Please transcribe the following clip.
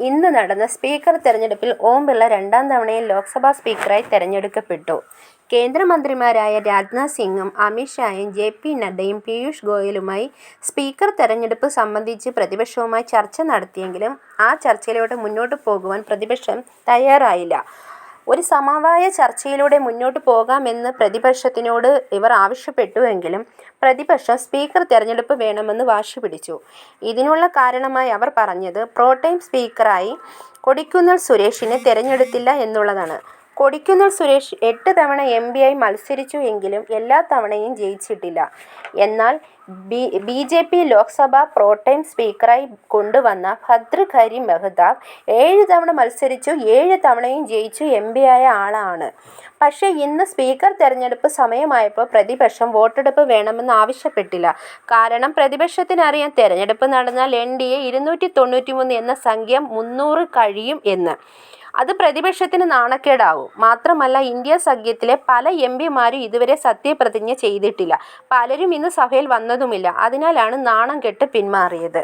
ഇന്ന് നടന്ന സ്പീക്കർ തെരഞ്ഞെടുപ്പിൽ ഓം ബിർള രണ്ടാം തവണയും ലോക്സഭാ സ്പീക്കറായി തെരഞ്ഞെടുക്കപ്പെട്ടു. കേന്ദ്രമന്ത്രിമാരായ രാജ്നാഥ് സിംഗും അമിത് ഷായും ജെ പി നഡ്ഡയും പീയൂഷ് ഗോയലുമായി സ്പീക്കർ തെരഞ്ഞെടുപ്പ് സംബന്ധിച്ച് പ്രതിപക്ഷവുമായി ചർച്ച നടത്തിയെങ്കിലും ആ ചർച്ചയിലൂടെ മുന്നോട്ട് പോകുവാൻ പ്രതിപക്ഷം തയ്യാറായില്ല. ഒരു സമവായ ചർച്ചയിലൂടെ മുന്നോട്ട് പോകാമെന്ന് പ്രതിപക്ഷത്തിനോട് ഇവർ ആവശ്യപ്പെട്ടുവെങ്കിലും പ്രതിപക്ഷം സ്പീക്കർ തിരഞ്ഞെടുപ്പ് വേണമെന്ന് വാശി പിടിച്ചു ഇതിനുള്ള കാരണമായി അവർ പറഞ്ഞത് പ്രോടൈം സ്പീക്കറായി കൊടിക്കുന്നിൽ സുരേഷിനെ തെരഞ്ഞെടുത്തില്ല എന്നുള്ളതാണ്. കൊടിക്കുന്നിൽ സുരേഷ് എട്ട് തവണ എം. ആയി മത്സരിച്ചു എങ്കിലും എല്ലാ തവണയും ജയിച്ചിട്ടില്ല. എന്നാൽ B. B J. P Lok Sabha pro tem സ്പീക്കറായി കൊണ്ടുവന്ന ഭദ്രഖരി മെഹ്താബ് ഏഴ് തവണ മത്സരിച്ചു ഏഴ് തവണയും ജയിച്ചു എം. പി ആയ ആളാണ്. പക്ഷേ ഇന്ന് സ്പീക്കർ തെരഞ്ഞെടുപ്പ് സമയമായപ്പോൾ പ്രതിപക്ഷം വോട്ടെടുപ്പ് വേണമെന്ന് ആവശ്യപ്പെട്ടില്ല. കാരണം പ്രതിപക്ഷത്തിനറിയാം തെരഞ്ഞെടുപ്പ് നടന്നാൽ എൻ. ഡി. എ ഇരുന്നൂറ്റി തൊണ്ണൂറ്റിമൂന്ന് എന്ന സംഖ്യ മുന്നൂറ് കഴിയും എന്ന്. അത് പ്രതിപക്ഷത്തിന് നാണക്കേടാവും. മാത്രമല്ല ഇന്ത്യ സഖ്യത്തിലെ പല എം. പിമാരും ഇതുവരെ സത്യപ്രതിജ്ഞ ചെയ്തിട്ടില്ല. പലരും ഇന്ന് സഭയിൽ വന്നതുമില്ല. അതിനാലാണ് നാണം കെട്ട് പിന്മാറിയത്.